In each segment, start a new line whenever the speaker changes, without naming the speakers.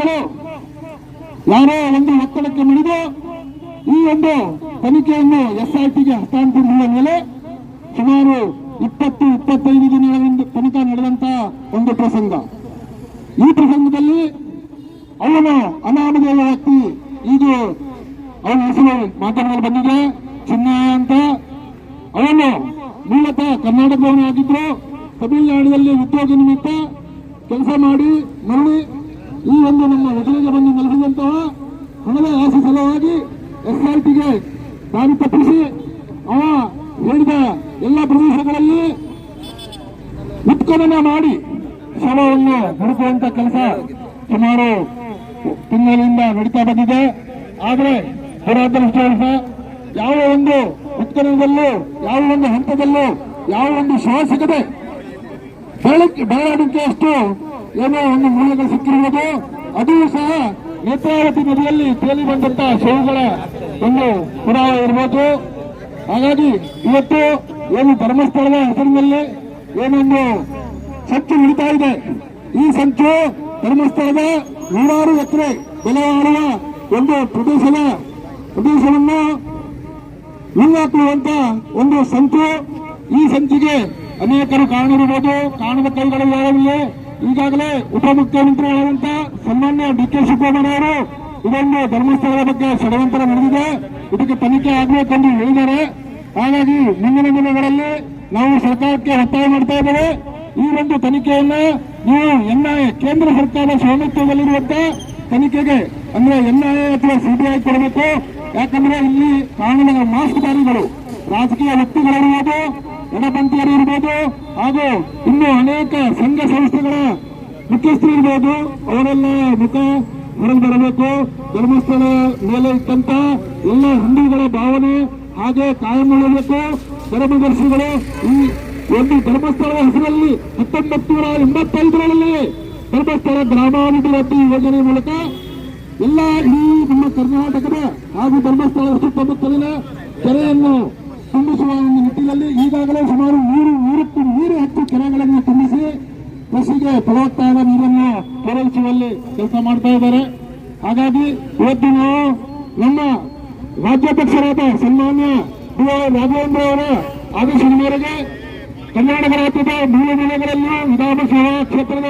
ಅಧಿಕಾರಿಗಳು ಯಾರೋ ಒಂದು ಒತ್ತಡಕ್ಕೆ ಮಣಿದು ಈ ಒಂದು ತನಿಖೆಯನ್ನು ಎಸ್ಐಟಿಗೆ ಹಸ್ತಾಂತರಿಸಿದ ಮೇಲೆ ಸುಮಾರು ಇಪ್ಪತ್ತು, ಇಪ್ಪತ್ತೈದು ದಿನಗಳಿಂದ ತನಕ ನಡೆದಂತ ಒಂದು ಪ್ರಸಂಗ. ಈ ಪ್ರಸಂಗದಲ್ಲಿ ಅವನು ಅನಾಮಧೇಯ ವ್ಯಕ್ತಿ ಈಗ ಅವನ ಹೆಸರು ಮಾತನಾಡಲು ಬಂದಿದೆ ಚಿನ್ನಯ್ಯ ಅಂತ. ಅವನು ಮೂಲತಃ ಆಗಿದ್ರು ತಮಿಳುನಾಡಿನಲ್ಲಿ ಉದ್ಯೋಗ ನಿಮಿತ್ತ ಕೆಲಸ ಮಾಡಿ, ಮರಳಿ ಈ ಒಂದು ನಮ್ಮ ವಚನಕ್ಕೆ ಬಂದು ನೆಲೆಸಿದಂತಹ ಹಣದ ಆಸೆ ಸಲುವಾಗಿ ಎಸ್ಐಟಿಗೆ ದಾರಿ ತಪ್ಪಿಸಿ ಅವ ಹೇಳಿದ ಎಲ್ಲ ಪ್ರದೇಶಗಳಲ್ಲಿ ಉತ್ಖನನ ಮಾಡಿ ಶವವನ್ನು ಹುಡುಕುವಂತ ಕೆಲಸ ಸುಮಾರು ತಿಂಗಳಿಂದ ನಡೀತಾ ಬಂದಿದೆ. ಆದರೆ ದುರಾದೃಷ್ಟವಶ ಯಾವ ಒಂದು ಉತ್ಖನನದಲ್ಲೂ, ಯಾವ ಒಂದು ಹಂತದಲ್ಲೂ, ಯಾವ ಒಂದು ಶವ ಸಿಗದೆ ಬೆಳಗ್ಗೆ ಬೆಳಗಾಡಕ್ಕೆ ಏನೋ ಒಂದು ಮೂಲಗಳು ಸಿಕ್ಕಿರುವುದು ಅದು ಸಹ ನೇತ್ರಾವತಿ ನದಿಯಲ್ಲಿ ತೇಲಿ ಬಂದಂತಹ ಶವಗಳ ಒಂದು ಪುರಾವೆ ಇರಬಹುದು ಹಾಗಾಗಿ ಇವತ್ತು ಏನು ಧರ್ಮಸ್ಥಳದ ಹೆಸರಿನಲ್ಲಿ ಏನೊಂದು ಸಂಚು ನಡೀತಾ ಇದೆ. ಈ ಸಂಚು ಧರ್ಮಸ್ಥಳದ ನೂರಾರು ಎಕರೆ ಬೆಲೆ ಒಂದು ಪ್ರದೇಶದ ಪ್ರದೇಶವನ್ನು ಮುಂದಾಕುವಂತ ಒಂದು ಸಂಚು. ಈ ಸಂಚಿಗೆ ಅನೇಕರು ಕಾರಣರಿರಬಹುದು ಕಾಣದ ಕೈಗಳು ಯಾರಿಲ್ಲ ಈಗಾಗಲೇ ಉಪಮುಖ್ಯಮಂತ್ರಿಗಳಾದಂತ ಸನ್ಮಾನ್ಯ ಡಿ ಕೆ ಶಿವಕುಮಾರ್ ಅವರು ಇದೊಂದು ಧರ್ಮಸ್ಥಳದ ಬಗ್ಗೆ ಷಡ್ಯಂತ್ರ ನಡೆದಿದೆ. ಇದಕ್ಕೆ ತನಿಖೆ ಆಗಬೇಕೆಂದು ಹೇಳಿದ್ದಾರೆ. ಹಾಗಾಗಿ ಮುಂದಿನ ದಿನಗಳಲ್ಲಿ ನಾವು ಸರ್ಕಾರಕ್ಕೆ ಒತ್ತಾಯ ಮಾಡ್ತಾ ಇದ್ದೇವೆ. ಈ ಒಂದು ತನಿಖೆಯನ್ನು ನೀವು ಎನ್ಐಎ, ಕೇಂದ್ರ ಸರ್ಕಾರದ ಸ್ವಾಮಿತ್ವದಲ್ಲಿರುವಂತ ತನಿಖೆಗೆ, ಅಂದ್ರೆ ಎನ್ಐಎ ಅಥವಾ ಸಿಬಿಐ ಕೊಡಬೇಕು. ಯಾಕಂದ್ರೆ ಇಲ್ಲಿ ಕಾನೂನಿನ ಮಾಸ್ಕ್ದಾರಿಗಳು ರಾಜಕೀಯ ವ್ಯಕ್ತಿಗಳಿರ್ಬೋದು ಎಡಪಂಥೀಯರು ಇರ್ಬೋದು ಹಾಗೂ ಇನ್ನು ಅನೇಕ ಸಂಘ ಸಂಸ್ಥೆಗಳ ಮುಖ್ಯಸ್ಥರು ಇರ್ಬೋದು. ಅವರೆಲ್ಲ ಮುಖ ಹೊರಗೆ ಬರಬೇಕು. ಧರ್ಮಸ್ಥಳ ಮೇಲೆ ಇಟ್ಟಂತ ಎಲ್ಲ ಹಿಂದೂಗಳ ಭಾವನೆ ಹಾಗೆ ಕಾಯಂ ಮಾಡಬೇಕು ಧರ್ಮದರ್ಶಿಗಳು ಈ ಒಂದು ಧರ್ಮಸ್ಥಳದ ಹೆಸರಲ್ಲಿ ಹತ್ತೊಂಬತ್ತು ನೂರ ಎಂಬತ್ತೈದರಲ್ಲಿ ಧರ್ಮಸ್ಥಳ ಗ್ರಾಮಾಭಿವೃದ್ಧಿ ಯೋಜನೆ ಮೂಲಕ ಎಲ್ಲ ಇಡೀ ನಮ್ಮ ಕರ್ನಾಟಕದ ಹಾಗೂ ಧರ್ಮಸ್ಥಳ ಸುತ್ತಮುತ್ತಲಿನ ಕೆರೆಯನ್ನು ತುಂಬಿಸುವ ಒಂದು ನಿಟ್ಟಿನಲ್ಲಿ ಈಗಾಗಲೇ ಸುಮಾರು ಮೂರು ನೂರಕ್ಕೂ ನೂರು ಹತ್ತು ಕೆರೆಗಳನ್ನು ತುಂಬಿಸಿ ಕೃಷಿಗೆ ಫಲವತ್ತಾದ ನೀರನ್ನು ಪೂರೈಸುವಲ್ಲಿ ಕೆಲಸ ಮಾಡ್ತಾ ಇದ್ದಾರೆ. ಹಾಗಾಗಿ ಇವತ್ತು ನಾವು ನಮ್ಮ ರಾಜ್ಯಾಧ್ಯಕ್ಷರಾದ ಸನ್ಮಾನ್ಯ ಡಿ ರಾಘವೇಂದ್ರ ಅವರ ಆದೇಶದ ಮೇರೆಗೆ ಕರ್ನಾಟಕ ರಾಜ್ಯದ ಮೂರು ಮೂಲೆಗಳಲ್ಲೂ ವಿಧಾನಸಭಾ ಕ್ಷೇತ್ರದ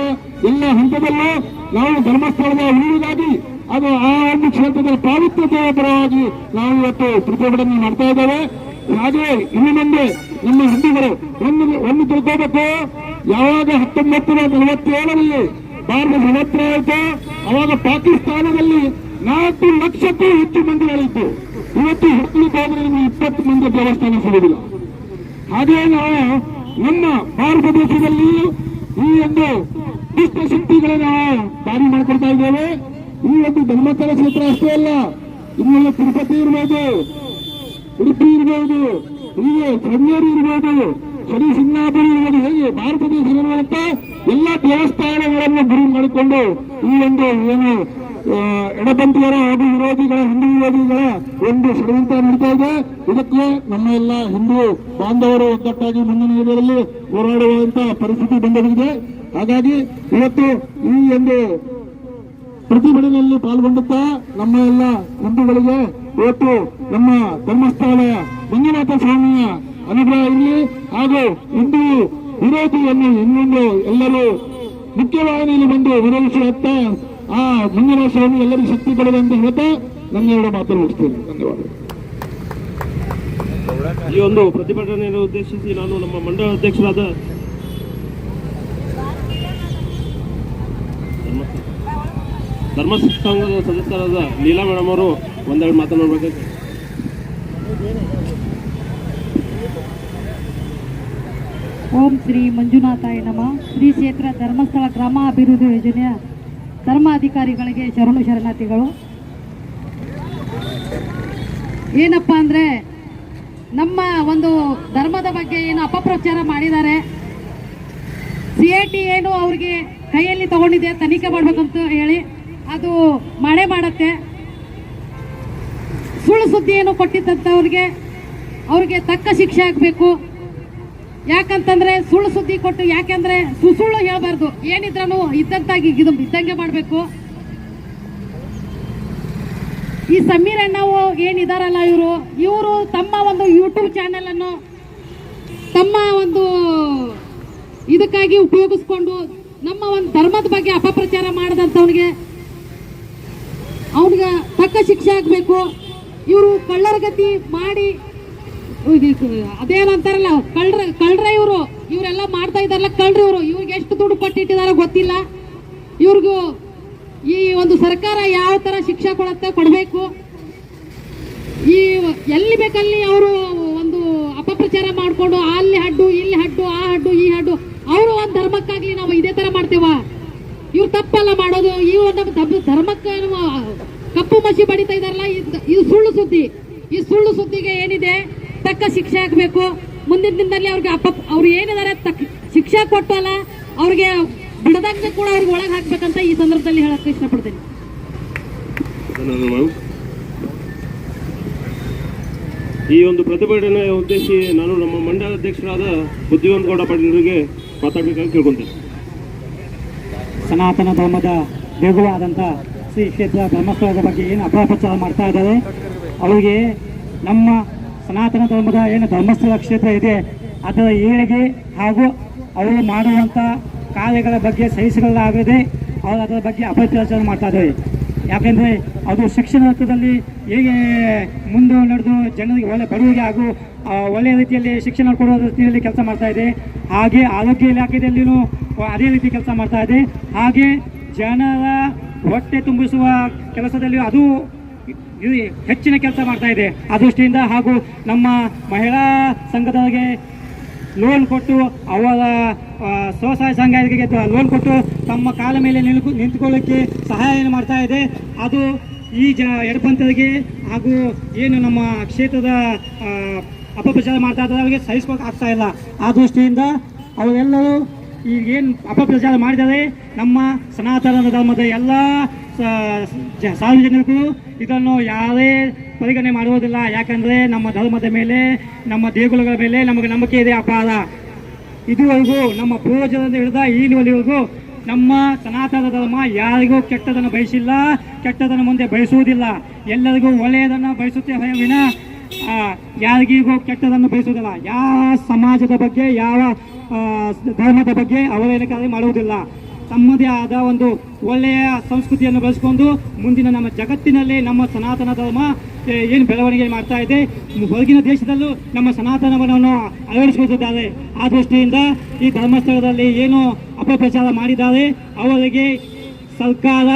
ಎಲ್ಲ ಹಂತದಲ್ಲೂ ನಾವು ಧರ್ಮಸ್ಥಳದ ಉಳಿವಿಗಾಗಿ ಅದು ಆ ಒಂದು ಕ್ಷೇತ್ರದ ಪಾವಿತ್ರ್ಯತೆಯ ಪರವಾಗಿ ನಾವು ಇವತ್ತು ಪ್ರತಿಭಟನೆ ಮಾಡ್ತಾ ಇದ್ದೇವೆ. ಹಾಗೆ ಇನ್ನು ಮುಂದೆ, ನಮ್ಮ ಹಿಂದೂಗಳು ಒಂದು ಒಂದು ತಿಳ್ಕೋಬೇಕು ಯಾವಾಗ ಹತ್ತೊಂಬತ್ತು ನಲವತ್ತೇಳರಲ್ಲಿ ಭಾರತ ಸ್ವತಂತ್ರ ಆಯಿತು, ಅವಾಗ ಪಾಕಿಸ್ತಾನದಲ್ಲಿ ನಾಲ್ಕು ಲಕ್ಷಕ್ಕೂ ಹೆಚ್ಚು ಮಂದಿಗಳಿತ್ತು ಇವತ್ತು ಹುಡುಕಲಿಕ್ಕೆ ಹೋದ್ರೆ ನಿಮಗೆ ಇಪ್ಪತ್ತು ಮಂದಿ ದೇವಸ್ಥಾನ ಸಿಗುವುದಿಲ್ಲ ಹಾಗೆ ನಾವು ನಮ್ಮ ಭಾರತ ದೇಶದಲ್ಲಿ ಈ ಒಂದು ದುಷ್ಟ ಶಕ್ತಿಗಳನ್ನ ನಾವು ದಾರಿ ಮಾಡಿಕೊಡ್ತಾ ಇದ್ದೇವೆ. ಈ ಒಂದು ಧರ್ಮಸ್ಥಳ ಕ್ಷೇತ್ರ ಅಷ್ಟೇ ಅಲ್ಲ ಇನ್ನೆಲ್ಲ ತಿರುಪತಿ ಇರ್ಬೋದು ಉಡುಪಿ ಇರ್ಬೋದು ಹೀಗೆ ಶೃಂಗೇರಿ ಇರ್ಬೋದು ಶನಿ ಸಿಂಗಾಪುರ ಇರ್ಬೋದು ಹೇಗೆ? ಭಾರತ ದೇಶದಲ್ಲಿರುವಂತ ಎಲ್ಲ ದೇವಸ್ಥಾನಗಳನ್ನು ಗುರಿ ಮಾಡಿಕೊಂಡು ಈ ಒಂದು ಏನು ಎಡಪಂಥಿಯರ ಹಾಗೂ ವಿರೋಧಿಗಳ, ಹಿಂದೂ ವಿರೋಧಿಗಳ ಒಂದು ಷಡ್ಯಂತ್ರ ನಡೀತಾ ಇದೆ. ಇದಕ್ಕೆ ನಮ್ಮ ಎಲ್ಲ ಹಿಂದೂ ಬಾಂಧವರು ಒಗ್ಗಟ್ಟಾಗಿ ಮುಂದಿನ ದಿನಗಳಲ್ಲಿ ಹೋರಾಡುವಂತ ಪರಿಸ್ಥಿತಿ ಬಂದಿದೆ ಹಾಗಾಗಿ ಇವತ್ತು ಈ ಒಂದು ಪ್ರತಿಭಟನೆಯಲ್ಲಿ ಪಾಲ್ಗೊಂಡುತ್ತಾ ನಮ್ಮ ಎಲ್ಲ ಹಿಂದೂಗಳಿಗೆ ಇವತ್ತು ನಮ್ಮ ಧರ್ಮಸ್ಥಳದ ಮಂಜುನಾಥ ಸ್ವಾಮಿಯ ಅನುಗ್ರಹ ಇರಲಿ. ಹಾಗೂ ಹಿಂದೂ ವಿರೋಧಿಯನ್ನು ಇನ್ನೊಂದು ಎಲ್ಲರೂ ಮುಖ್ಯವಾಹಿನಿಯಲ್ಲಿ ಬಂದು ವಿರೋಧಿಸುವತ್ತ ಆ ಮಂಜುನಾಥ ಸ್ವಾಮಿ ಎಲ್ಲರಿಗೂ ಶಕ್ತಿ ಕೊಡಲಿ ಅಂತ ಹೇಳ್ತಾ ನನ್ನ ಎರಡು ಮಾತನ್ನು ಮುಗಿಸ್ತೇನೆ. ಧನ್ಯವಾದ
ಈ ಒಂದು ಪ್ರತಿಭಟನೆಯನ್ನು ಉದ್ದೇಶಿಸಿ ನಾನು ನಮ್ಮ ಮಂಡಳ ಅಧ್ಯಕ್ಷರಾದ ಧರ್ಮ- ಸಂಘದ ಸದಸ್ಯರಾದ ಲೀಲಾ ಮೇಡಮ್ ಅವರು ಒಂದೆರಡು ಮಾತನಾಡಬೇಕು.
ಓಂ ಶ್ರೀ ಮಂಜುನಾಥಾಯ ನಮ. ಶ್ರೀ ಕ್ಷೇತ್ರ ಧರ್ಮಸ್ಥಳ ಗ್ರಾಮ ಅಭಿವೃದ್ಧಿ ಯೋಜನೆಯ ಧರ್ಮಾಧಿಕಾರಿಗಳಿಗೆ ಶರಣು ಶರಣಾರ್ಥಿಗಳು. ಏನಪ್ಪ ಅಂದರೆ ನಮ್ಮ ಒಂದು ಧರ್ಮದ ಬಗ್ಗೆ ಏನು ಅಪಪ್ರಚಾರ ಮಾಡಿದ್ದಾರೆ. ಸಿ ಐ ಟಿ ಏನು ಅವ್ರಿಗೆ ಕೈಯಲ್ಲಿ ತಗೊಂಡಿದೆ, ತನಿಖೆ ಮಾಡಬೇಕಂತ ಹೇಳಿ. ಅದು ಮಾಡೇ ಮಾಡತ್ತೆ. ಸುಳ್ಳು ಸುದ್ದಿ ಏನು ಕೊಟ್ಟಿದ್ದಂಥವ್ರಿಗೆ ಅವ್ರಿಗೆ ತಕ್ಕ ಶಿಕ್ಷೆ ಆಗಬೇಕು. ಯಾಕಂತಂದ್ರೆ ಸುಳ್ಳು ಸುದ್ದಿ ಕೊಟ್ಟು ಯಾಕೆಂದ್ರೆ ಸುಸುಳ್ಳು ಹೇಳಬಾರ್ದು. ಏನಿದ್ರೂ ಇದ್ದಂತಾಗಿ ಇದು ಇದ್ದಂಗೆ ಮಾಡಬೇಕು. ಈ ಸಮೀರ್ ಅಣ್ಣವು ಏನಿದಾರಲ್ಲ ಇವರು? ಇವರು ತಮ್ಮ ಒಂದು ಯೂಟ್ಯೂಬ್ ಚಾನೆಲ್ ಅನ್ನು ತಮ್ಮ ಒಂದು ಇದಕ್ಕಾಗಿ ಉಪಯೋಗಿಸ್ಕೊಂಡು ನಮ್ಮ ಒಂದು ಧರ್ಮದ ಬಗ್ಗೆ ಅಪಪ್ರಚಾರ ಮಾಡದಂಥವ್ನಿಗೆ ಅವನಿಗೆ ತಕ್ಕ ಶಿಕ್ಷೆ ಆಗಬೇಕು. ಇವರು ಕಳ್ಳರ ಗತಿ ಮಾಡಿ ಅದೇನಂತಾರಲ್ಲ ಕಳ್ರ ಕಳ್ರ ಇವರು. ಇವರೆಲ್ಲ ಮಾಡ್ತಾ ಇದಾರಲ್ಲ ಕಳ್ರ ಇವರು. ಇವ್ರಿಗೆ ಎಷ್ಟು ದುಡ್ಡು ಕೊಟ್ಟಿಟ್ಟಿದಾರೋ ಗೊತ್ತಿಲ್ಲ. ಇವ್ರಿಗೂ ಈ ಒಂದು ಸರ್ಕಾರ ಯಾವ ತರ ಶಿಕ್ಷೆ ಕೊಡುತ್ತೆ ಕೊಡಬೇಕು. ಈ ಎಲ್ಲಿ ಬೇಕಲ್ಲಿ ಅವರು ಒಂದು ಅಪಪ್ರಚಾರ ಮಾಡಿಕೊಂಡು, ಅಲ್ಲಿ ಹಡ್ಡು, ಇಲ್ಲಿ ಹಡ್ಡು, ಆ ಹಡ್ಡು, ಈ ಹಡ್ಡು. ಅವರು ಒಂದು ಧರ್ಮಕ್ಕಾಗಿ ನಾವು ಇದೇ ತರ ಮಾಡ್ತೇವ? ಇವ್ರು ತಪ್ಪಲ್ಲ ಮಾಡೋದು. ಇವ್ರು ನಮ್ಮ ತಪ್ಪು ಧರ್ಮಕ್ಕೆ ಕಪ್ಪು ಮಸಿ ಬಡಿತಾ ಇದಾರಲ್ಲ ಇದ್- ಸುಳ್ಳು ಸುದ್ದಿ. ಈ ಸುಳ್ಳು ಸುದ್ದಿಗೆ ಏನಿದೆ? ತಕ್ಕ ಶಿಕ್ಷೆ ಆಗ್ಬೇಕು ಮುಂದಿನ ದಿನದಲ್ಲಿ ಅವ್ರಿಗೆ ಅಪ್ಪ ಅವ್ರು ತಕ್ಕ ಶಿಕ್ಷೆ ಕೊಟ್ಟಲ್ಲ ಅವ್ರಿಗೆ ಬಿಡದಂಗೆ ಕೂಡ ಅವ್ರಿಗೆ ಒಳಗೆ ಹಾಕ್ಬೇಕಂತ ಈ ಸಂದರ್ಭದಲ್ಲಿ ಹೇಳಕ್ಕೆ ಇಷ್ಟಪಡ್ತೀನಿ.
ಈ ಒಂದು ಪ್ರತಿಭಟನೆ ಉದ್ದೇಶಿ ನಾನು ನಮ್ಮ ಮಂಡಲ ಅಧ್ಯಕ್ಷರಾದ ಬುದ್ಧಿವಂತ ಗೌಡ ಪಾಟೀಲರಿಗೆ ಮಾತಾಡಬೇಕಾಗಿ ಕೇಳ್ಕೊಂತೇನೆ.
ಸನಾತನ ಧರ್ಮದ ದೇಗುವಾದಂಥ ಶ್ರೀ ಕ್ಷೇತ್ರ ಧರ್ಮಸ್ಥಳದ ಬಗ್ಗೆ ಏನು ಅಪಪ್ರಚಾರ ಮಾಡ್ತಾ ಇದ್ದಾರೆ. ಅವರಿಗೆ ನಮ್ಮ ಸನಾತನ ಧರ್ಮದ ಏನು ಧರ್ಮಸ್ಥಳ ಕ್ಷೇತ್ರ ಇದೆ, ಅದರ ಏಳಿಗೆ ಹಾಗೂ ಅವರು ಮಾಡುವಂಥ ಕಾರ್ಯಗಳ ಬಗ್ಗೆ ಸಹಿಸಿಕೊಳ್ಳಲಾಗದೆ ಅವರು ಅದರ ಬಗ್ಗೆ ಅಪಪ್ರಚಾರ ಮಾಡ್ತಾ ಇದ್ದಾರೆ. ಯಾಕೆಂದರೆ ಅದು ಶಿಕ್ಷಣ ರಂಗದಲ್ಲಿ ಹೇಗೆ ಮುಂದೆ ನಡೆದು ಜನರಿಗೆ ಒಳ್ಳೆ ಬಡವರಿಗೆ ಹಾಗೂ ಒಳ್ಳೆಯ ರೀತಿಯಲ್ಲಿ ಶಿಕ್ಷಣ ಕೊಡುವ ರೀತಿಯಲ್ಲಿ ಕೆಲಸ ಮಾಡ್ತಾ ಇದೆ. ಹಾಗೆ ಆರೋಗ್ಯ ಇಲಾಖೆಯಲ್ಲಿಯೂ ಅದೇ ರೀತಿ ಕೆಲಸ ಮಾಡ್ತಾ ಇದೆ. ಹಾಗೆ ಜನರ ಹೊಟ್ಟೆ ತುಂಬಿಸುವ ಕೆಲಸದಲ್ಲಿ ಅದು ಹೆಚ್ಚಿನ ಕೆಲಸ ಮಾಡ್ತಾ ಇದೆ. ಆ ದೃಷ್ಟಿಯಿಂದ ಹಾಗೂ ನಮ್ಮ ಮಹಿಳಾ ಸಂಘದವರಿಗೆ ಲೋನ್ ಕೊಟ್ಟು ಅವರ ಸ್ವಸಹಾಯ ಸಂಘಗಳಿಗೆ ಲೋನ್ ಕೊಟ್ಟು ತಮ್ಮ ಕಾಲ ಮೇಲೆ ನಿಲ್ಕು, ನಿಂತುಕೊಳ್ಳೋಕ್ಕೆ ಸಹಾಯ ಮಾಡ್ತಾ ಇದೆ. ಅದು ಈ ಜ ಎಡಪಂಥರಿಗೆ ಹಾಗೂ ಏನು ನಮ್ಮ ಕ್ಷೇತ್ರದ ಅಪಪ್ರಚಾರ ಮಾಡ್ತಾ ಇದ್ದಾರೆ. ಅವರಿಗೆ ಸಹಿಸ್ಕೊಳಕ್ ಆಗ್ತಾ ಇಲ್ಲ. ಆ ದೃಷ್ಟಿಯಿಂದ ಅವರೆಲ್ಲರೂ ಈಗೇನು ಅಪಪ್ರಚಾರ ಮಾಡಿದ್ದಾರೆ, ನಮ್ಮ ಸನಾತನ ಧರ್ಮದ ಎಲ್ಲ ಸಾರ್ವಜನಿಕರು ಇದನ್ನು ಯಾರೇ ಪರಿಗಣನೆ ಮಾಡುವುದಿಲ್ಲ. ಯಾಕಂದರೆ ನಮ್ಮ ಧರ್ಮದ ಮೇಲೆ, ನಮ್ಮ ದೇಗುಲಗಳ ಮೇಲೆ ನಮಗೆ ನಂಬಿಕೆ ಇದೆ ಅಪಾರ. ಇದುವರೆಗೂ ನಮ್ಮ ಪೂರ್ವಜರಿಂದ ಹಿಡಿದ ಈವರೆಗೂ ನಮ್ಮ ಸನಾತನ ಧರ್ಮ ಯಾರಿಗೂ ಕೆಟ್ಟದನ್ನು ಬಯಸಿಲ್ಲ ಕೆಟ್ಟದನ್ನು ಮುಂದೆ ಬಯಸುವುದಿಲ್ಲ. ಎಲ್ಲರಿಗೂ ಒಳ್ಳೆಯದನ್ನು ಬಯಸುತ್ತೆ ವಿನ ಯಾರಿಗೂ ಕೆಟ್ಟದನ್ನು ಬಯಸುವುದಿಲ್ಲ. ಯಾವ ಸಮಾಜದ ಬಗ್ಗೆ, ಯಾವ ಧರ್ಮದ ಬಗ್ಗೆ ಅವಹೇಳನಕಾರಿ ಮಾಡುವುದಿಲ್ಲ. ತಮ್ಮದೇ ಆದ ಒಂದು ಒಳ್ಳೆಯ ಸಂಸ್ಕೃತಿಯನ್ನು ಬೆಳೆಸ್ಕೊಂಡು ಮುಂದಿನ ನಮ್ಮ ಜಗತ್ತಿನಲ್ಲಿ ನಮ್ಮ ಸನಾತನ ಧರ್ಮ ಏನು ಬೆಳವಣಿಗೆ ಮಾಡ್ತಾ ಇದೆ. ಹೊರಗಿನ ದೇಶದಲ್ಲೂ ನಮ್ಮ ಸನಾತನವನ್ನು ಅಳವಡಿಸಿಕೊಳ್ಳುತ್ತಿದ್ದಾರೆ ಆ ದೃಷ್ಟಿಯಿಂದ ಈ ಧರ್ಮಸ್ಥಳದಲ್ಲಿ ಏನು ಅಪಪ್ರಚಾರ ಮಾಡಿದ್ದಾರೆ, ಅವರಿಗೆ ಸರ್ಕಾರ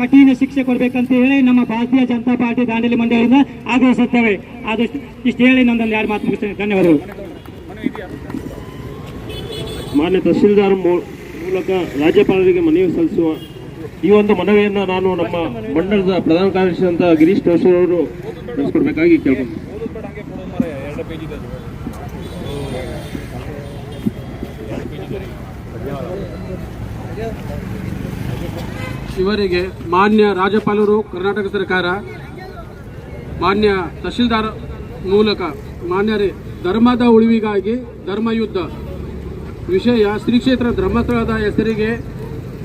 ಕಠಿಣ ಶಿಕ್ಷೆ ಕೊಡಬೇಕಂತ ಹೇಳಿ ನಮ್ಮ ಭಾರತೀಯ ಜನತಾ ಪಾರ್ಟಿ ದಾಂಡೇಲಿ ಮಂಡಳಿಯಿಂದ ಆಗ್ರಹಿಸುತ್ತೇವೆ. ಆದಷ್ಟು ಇಷ್ಟು ಹೇಳಿ ನಮ್ಮದೊಂದು ಎರಡು ಮಾತು ಮುಗಿಸ್ತೇನೆ. ಧನ್ಯವಾದಗಳು.
ಮಾನ್ಯ ತಹಶೀಲ್ದಾರ್ ಮೂಲಕ ರಾಜ್ಯಪಾಲರಿಗೆ ಮನವಿ ಸಲ್ಲಿಸುವ ಈ ಒಂದು ಮನವಿಯನ್ನು ನಾನು ನಮ್ಮ ಮಂಡಲದ ಪ್ರಧಾನ ಕಾರ್ಯದರ್ಶಿ ಅಂತ ಗಿರೀಶ್ ಟೋಸೂರ್ ಅವರು ನಡೆಸ್ಕೊಡ್ಬೇಕಾಗಿ ಕೇಳ್ಕೊಂಡು
ಇವರಿಗೆ ಮಾನ್ಯ ರಾಜ್ಯಪಾಲರು, ಕರ್ನಾಟಕ ಸರ್ಕಾರ, ಮಾನ್ಯ ತಹಶೀಲ್ದಾರ ಮೂಲಕ ಮಾನ್ಯರೇ, ಧರ್ಮದ ಉಳಿವಿಗಾಗಿ ಧರ್ಮಯುದ್ಧ ವಿಷಯ ಶ್ರೀ ಕ್ಷೇತ್ರ ಧರ್ಮಸ್ಥಳದ ಹೆಸರಿಗೆ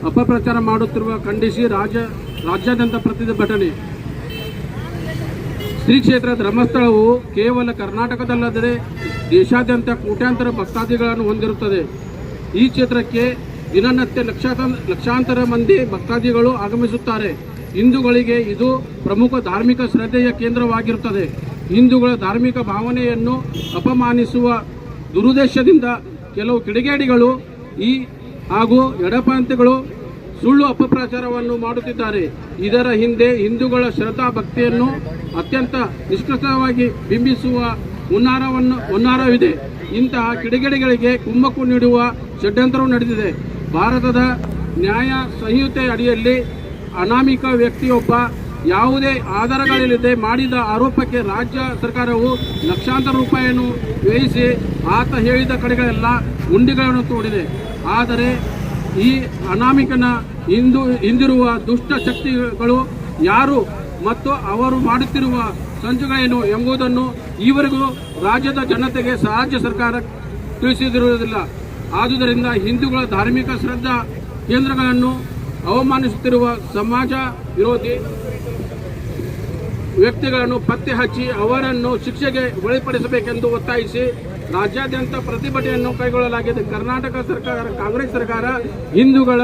ಅಪಪ್ರಚಾರ ಮಾಡುತ್ತಿರುವ ಖಂಡಿಸಿ ರಾಜ್ಯ, ರಾಜ್ಯಾದ್ಯಂತ ಪ್ರತಿಭಟನೆ ಶ್ರೀ ಕ್ಷೇತ್ರ ಧರ್ಮಸ್ಥಳವು ಕೇವಲ ಕರ್ನಾಟಕದಲ್ಲದೆ ದೇಶಾದ್ಯಂತ ಕೋಟ್ಯಾಂತರ ಭಕ್ತಾದಿಗಳನ್ನು ಹೊಂದಿರುತ್ತದೆ. ಈ ಕ್ಷೇತ್ರಕ್ಕೆ ದಿನನಿತ್ಯ ಲಕ್ಷಾಂತರ ಲಕ್ಷಾಂತರ ಮಂದಿ ಭಕ್ತಾದಿಗಳು ಆಗಮಿಸುತ್ತಾರೆ. ಹಿಂದೂಗಳಿಗೆ ಇದು ಪ್ರಮುಖ ಧಾರ್ಮಿಕ ಶ್ರದ್ಧೆಯ ಕೇಂದ್ರವಾಗಿರುತ್ತದೆ. ಹಿಂದೂಗಳ ಧಾರ್ಮಿಕ ಭಾವನೆಯನ್ನು ಅಪಮಾನಿಸುವ ದುರುದ್ದೇಶದಿಂದ ಕೆಲವು ಕಿಡಿಗೇಡಿಗಳು ಈ ಹಾಗೂ ಎಡಪಂಥಿಗಳು ಸುಳ್ಳು ಅಪಪ್ರಚಾರವನ್ನು ಮಾಡುತ್ತಿದ್ದಾರೆ. ಇದರ ಹಿಂದೆ ಹಿಂದೂಗಳ ಶ್ರದ್ಧಾ ಭಕ್ತಿಯನ್ನು ಅತ್ಯಂತ ನಿಷ್ಕೃತವಾಗಿ ಬಿಂಬಿಸುವ ಹುನ್ನಾರವನ್ನು ಹುನ್ನಾರವಿದೆ. ಇಂತಹ ಕಿಡಿಗೇಡಿಗಳಿಗೆ ಕುಮ್ಮಕ್ಕು ನೀಡುವ ಷಡ್ಯಂತ್ರವು ನಡೆದಿದೆ. ಭಾರತದ ನ್ಯಾಯ ಸಂಹಿತೆ ಅಡಿಯಲ್ಲಿ ಅನಾಮಿಕ ವ್ಯಕ್ತಿಯೊಬ್ಬ ಯಾವುದೇ ಆಧಾರಗಳಿಲ್ಲದೆ ಮಾಡಿದ ಆರೋಪಕ್ಕೆ ರಾಜ್ಯ ಸರ್ಕಾರವು ಲಕ್ಷಾಂತರ ರೂಪಾಯಿಯನ್ನು ವ್ಯಯಿಸಿ ಆತ ಹೇಳಿದ ಕಡೆಗಳೆಲ್ಲ ಉಂಡಿಗಳನ್ನು ತೋಡಿದೆ. ಆದರೆ ಈ ಅನಾಮಿಕನ ಹಿಂದು ಹಿಂದಿರುವ ದುಷ್ಟ ಶಕ್ತಿಗಳು ಯಾರು ಮತ್ತು ಅವರು ಮಾಡುತ್ತಿರುವ ಸಂಚುಗಳೇನು ಎಂಬುದನ್ನು ಈವರೆಗೂ ರಾಜ್ಯದ ಜನತೆಗೆ ರಾಜ್ಯ ಸರ್ಕಾರ ತಿಳಿಸಿದಿರುವುದಿಲ್ಲ. ಆದುದರಿಂದ ಹಿಂದೂಗಳ ಧಾರ್ಮಿಕ ಶ್ರದ್ಧಾ ಕೇಂದ್ರಗಳನ್ನು ಅವಮಾನಿಸುತ್ತಿರುವ ಸಮಾಜ ವಿರೋಧಿ ವ್ಯಕ್ತಿಗಳನ್ನು ಪತ್ತೆ ಹಚ್ಚಿ ಅವರನ್ನು ಶಿಕ್ಷೆಗೆ ಒಳಪಡಿಸಬೇಕೆಂದು ಒತ್ತಾಯಿಸಿ ರಾಜ್ಯಾದ್ಯಂತ ಪ್ರತಿಭಟನೆಯನ್ನು ಕೈಗೊಳ್ಳಲಾಗಿದೆ. ಕರ್ನಾಟಕ ಸರ್ಕಾರ, ಕಾಂಗ್ರೆಸ್ ಸರ್ಕಾರ ಹಿಂದೂಗಳ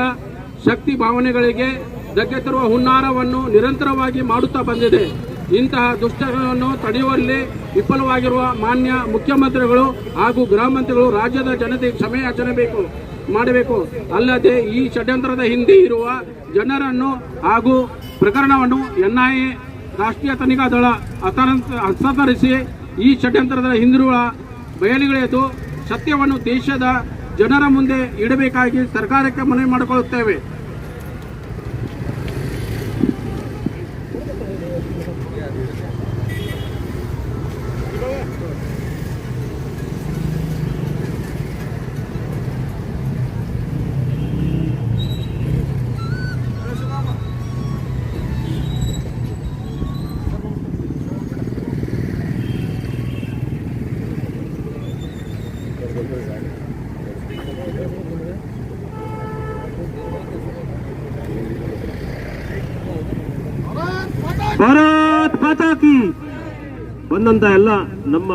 ಶಕ್ತಿ ಭಾವನೆಗಳಿಗೆ ಧಕ್ಕೆ ತರುವ ಹುನ್ನಾರವನ್ನು ನಿರಂತರವಾಗಿ ಮಾಡುತ್ತಾ ಬಂದಿದೆ. ಇಂತಹ ದುಷ್ಟಗಳನ್ನು ತಡೆಯುವಲ್ಲಿ ವಿಫಲವಾಗಿರುವ ಮಾನ್ಯ ಮುಖ್ಯಮಂತ್ರಿಗಳು ಹಾಗೂ ಗೃಹ ಮಂತ್ರಿಗಳು ರಾಜ್ಯದ ಜನತೆಗೆ ಕ್ಷಮೆ ಬೇಕು, ಮಾಡಬೇಕು. ಅಲ್ಲದೆ ಈ ಷಡ್ಯಂತ್ರದ ಹಿಂದೆ ಇರುವ ಜನರನ್ನು ಹಾಗೂ ಪ್ರಕರಣವನ್ನು ಎನ್ಐಎ, ರಾಷ್ಟ್ರೀಯ ತನಿಖಾ ದಳ ಹಸ್ತಾಂತ- ಹಸ್ತಾಂತರಿಸಿ ಈ ಷಡ್ಯಂತ್ರದ ಹಿಂದಿರುವ ಬಯಲಿಗಿಳಿದು ಸತ್ಯವನ್ನು ದೇಶದ ಜನರ ಮುಂದೆ ಇಡಬೇಕಾಗಿ ಸರ್ಕಾರಕ್ಕೆ ಮನವಿ ಮಾಡಿಕೊಳ್ಳುತ್ತೇವೆ.
ಭಾರತ್ ಮಾತಾ ಕಿ. ಬಂದಂತ ಎಲ್ಲ ನಮ್ಮ